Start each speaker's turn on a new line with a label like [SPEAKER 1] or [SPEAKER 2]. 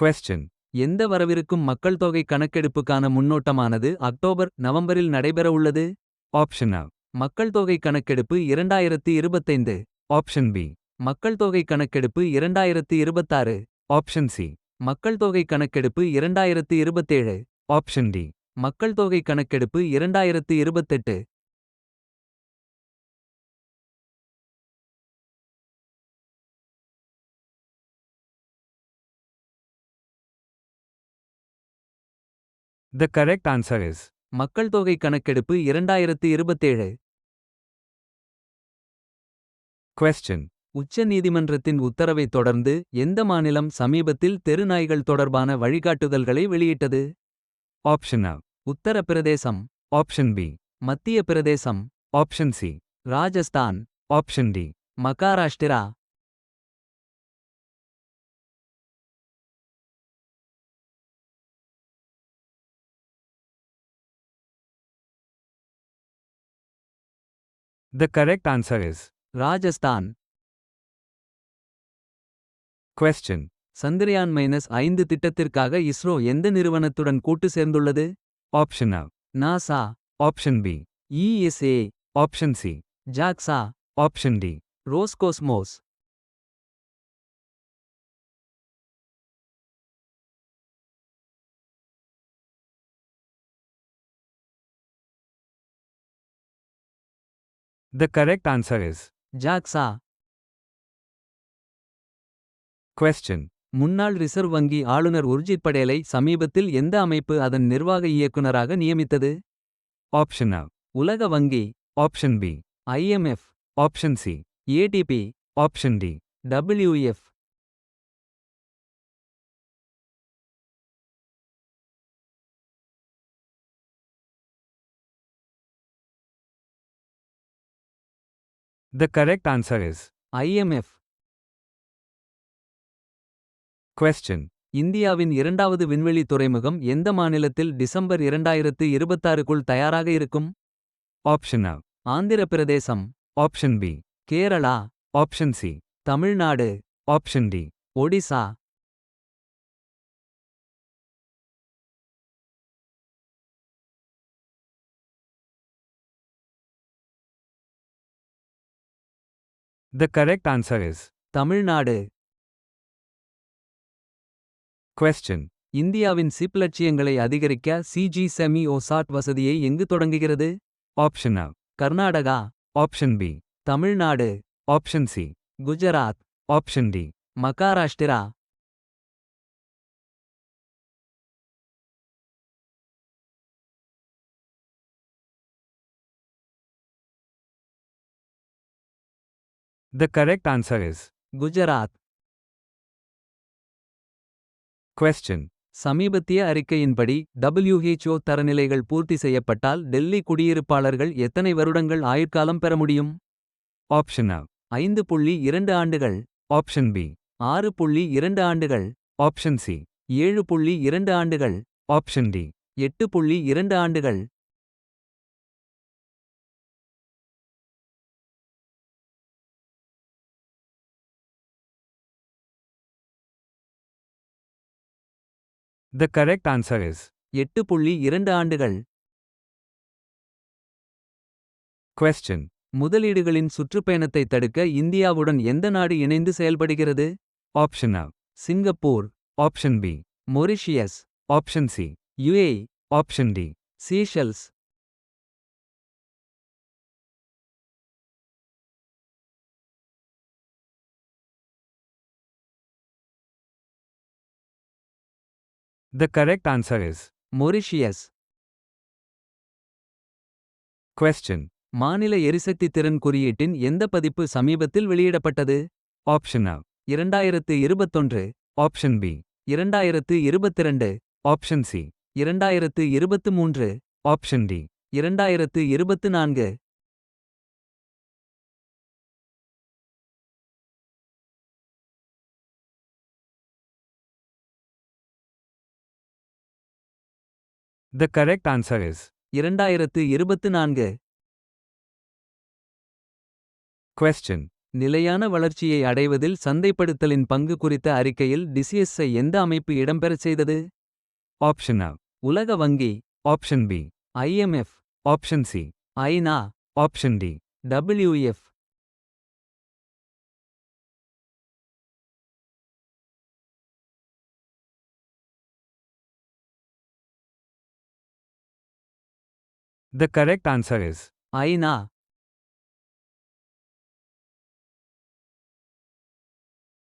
[SPEAKER 1] Question.
[SPEAKER 2] எந்த வரவிருக்கும் மக்கள் தொகை கணக்கெடுப்புக்கான முன்னோட்டமானது அக்டோபர் நவம்பரில் நடைபெறவுள்ளது
[SPEAKER 1] ஆப்ஷன்
[SPEAKER 2] மக்கள் தொகை கணக்கெடுப்பு இரண்டாயிரத்து இருபத்தைந்து.
[SPEAKER 1] ஆப்ஷன் பி
[SPEAKER 2] மக்கள் தொகை கணக்கெடுப்பு இரண்டாயிரத்து இருபத்தாறு.
[SPEAKER 1] ஆப்ஷன் சி
[SPEAKER 2] மக்கள் தொகை கணக்கெடுப்பு இரண்டாயிரத்து இருபத்தேழு.
[SPEAKER 1] ஆப்ஷன் டி
[SPEAKER 2] மக்கள் தொகை கணக்கெடுப்பு இரண்டாயிரத்து இருபத்தெட்டு.
[SPEAKER 1] The correct answer is
[SPEAKER 2] மக்கள் தொகை கணக்கெடுப்பு இரண்டாயிரத்து இருபத்தேழு
[SPEAKER 1] Question.
[SPEAKER 2] உச்ச நீதிமன்றத்தின் உத்தரவைத் தொடர்ந்து எந்த மாநிலம் சமீபத்தில் தெருநாய்கள் தொடர்பான வழிகாட்டுதல்களை வெளியிட்டது
[SPEAKER 1] Option A.
[SPEAKER 2] Uttar Pradesh
[SPEAKER 1] Option B.
[SPEAKER 2] Madhya Pradesh
[SPEAKER 1] Option C.
[SPEAKER 2] Rajasthan
[SPEAKER 1] Option D.
[SPEAKER 2] Maharashtra
[SPEAKER 1] The correct answer is
[SPEAKER 2] Rajasthan
[SPEAKER 1] Question.
[SPEAKER 2] Chandrayaan minus ஐந்து திட்டத்திற்காக இஸ்ரோ எந்த நிறுவனத்துடன் கூட்டு சேர்ந்துள்ளது
[SPEAKER 1] Option A.
[SPEAKER 2] NASA
[SPEAKER 1] Option B.
[SPEAKER 2] ESA
[SPEAKER 1] Option C.
[SPEAKER 2] JAXA
[SPEAKER 1] Option D.
[SPEAKER 2] Roscosmos
[SPEAKER 1] The correct answer is
[SPEAKER 2] JAXA
[SPEAKER 1] Question.
[SPEAKER 2] முன்னாள் reserve வங்கி ஆளுநர் உர்ஜித் படேலை சமீபத்தில் எந்த அமைப்பு அதன் நிர்வாக இயக்குனராக நியமித்தது
[SPEAKER 1] Option A.
[SPEAKER 2] உலக வங்கி
[SPEAKER 1] Option B.
[SPEAKER 2] IMF
[SPEAKER 1] Option C.
[SPEAKER 2] ADB
[SPEAKER 1] Option D.
[SPEAKER 2] WF
[SPEAKER 1] The correct answer is
[SPEAKER 2] IMF
[SPEAKER 1] Question.
[SPEAKER 2] இந்தியாவின் இரண்டாவது விண்வெளி துறைமுகம் எந்த மாநிலத்தில் டிசம்பர் இரண்டாயிரத்து இருபத்தாறுக்குள் தயாராக இருக்கும்
[SPEAKER 1] Option A.
[SPEAKER 2] Andhra Pradesh
[SPEAKER 1] Option B.
[SPEAKER 2] Kerala
[SPEAKER 1] Option C.
[SPEAKER 2] Tamil Nadu
[SPEAKER 1] Option D.
[SPEAKER 2] Odisha
[SPEAKER 1] The correct answer is
[SPEAKER 2] Tamil Nadu
[SPEAKER 1] Question.
[SPEAKER 2] இந்தியாவின் சிப் லட்சியங்களை அதிகரிக்க சிஜி செமி ஓசாட் வசதியை எங்கு தொடங்குகிறது?
[SPEAKER 1] Option a
[SPEAKER 2] Karnataka.
[SPEAKER 1] Option B
[SPEAKER 2] Tamil Nadu.
[SPEAKER 1] Option C
[SPEAKER 2] Gujarat.
[SPEAKER 1] Option D
[SPEAKER 2] Maharashtra.
[SPEAKER 1] The correct answer is
[SPEAKER 2] Gujarat
[SPEAKER 1] Question.
[SPEAKER 2] சமீபத்திய அறிக்கையின்படி WHO தரநிலைகள் பூர்த்தி செய்யப்பட்டால் டெல்லி குடியிருப்பாளர்கள் எத்தனை வருடங்கள் ஆயுட்காலம் பெற முடியும்
[SPEAKER 1] Option A.
[SPEAKER 2] ஐந்து புள்ளி இரண்டு ஆண்டுகள்
[SPEAKER 1] Option B.
[SPEAKER 2] ஆறு புள்ளி இரண்டு ஆண்டுகள்
[SPEAKER 1] Option C.
[SPEAKER 2] ஏழு புள்ளி இரண்டு ஆண்டுகள்
[SPEAKER 1] Option D.
[SPEAKER 2] எட்டு புள்ளி இரண்டு ஆண்டுகள்
[SPEAKER 1] The correct answer is
[SPEAKER 2] எட்டு புள்ளி இரண்டு ஆண்டுகள்
[SPEAKER 1] Question.
[SPEAKER 2] முதலீடுகளின் சுற்றுப்பயணத்தை தடுக்க இந்தியாவுடன் எந்த நாடு இணைந்து செயல்படுகிறது
[SPEAKER 1] Option A.
[SPEAKER 2] Singapore
[SPEAKER 1] Option B.
[SPEAKER 2] Mauritius
[SPEAKER 1] Option C.
[SPEAKER 2] UA
[SPEAKER 1] Option D.
[SPEAKER 2] Seychelles
[SPEAKER 1] The correct answer is
[SPEAKER 2] Mauritius
[SPEAKER 1] Question.
[SPEAKER 2] மாநில எரிசக்தி திறன் குறியீட்டின் எந்த பதிப்பு சமீபத்தில் வெளியிடப்பட்டது
[SPEAKER 1] Option A.
[SPEAKER 2] இரண்டாயிரத்து இருபத்தொன்று
[SPEAKER 1] Option B.
[SPEAKER 2] இரண்டாயிரத்து இருபத்திரண்டு
[SPEAKER 1] Option C.
[SPEAKER 2] இரண்டாயிரத்து இருபத்து மூன்று
[SPEAKER 1] Option D.
[SPEAKER 2] இரண்டாயிரத்து இருபத்து நான்கு
[SPEAKER 1] The correct answer is
[SPEAKER 2] இரண்டாயிரத்து இருபத்து நான்கு
[SPEAKER 1] Question.
[SPEAKER 2] நிலையான வளர்ச்சியை அடைவதில் சந்தைப்படுத்தலின் பங்கு குறித்த அறிக்கையில் டிசிஎஸ்ஐ எந்த அமைப்பு இடம்பெறச் செய்தது
[SPEAKER 1] Option A.
[SPEAKER 2] உலக வங்கி
[SPEAKER 1] Option B.
[SPEAKER 2] IMF
[SPEAKER 1] Option C.
[SPEAKER 2] ஐநா
[SPEAKER 1] Option D.
[SPEAKER 2] WF
[SPEAKER 1] The correct answer is
[SPEAKER 2] ஐநா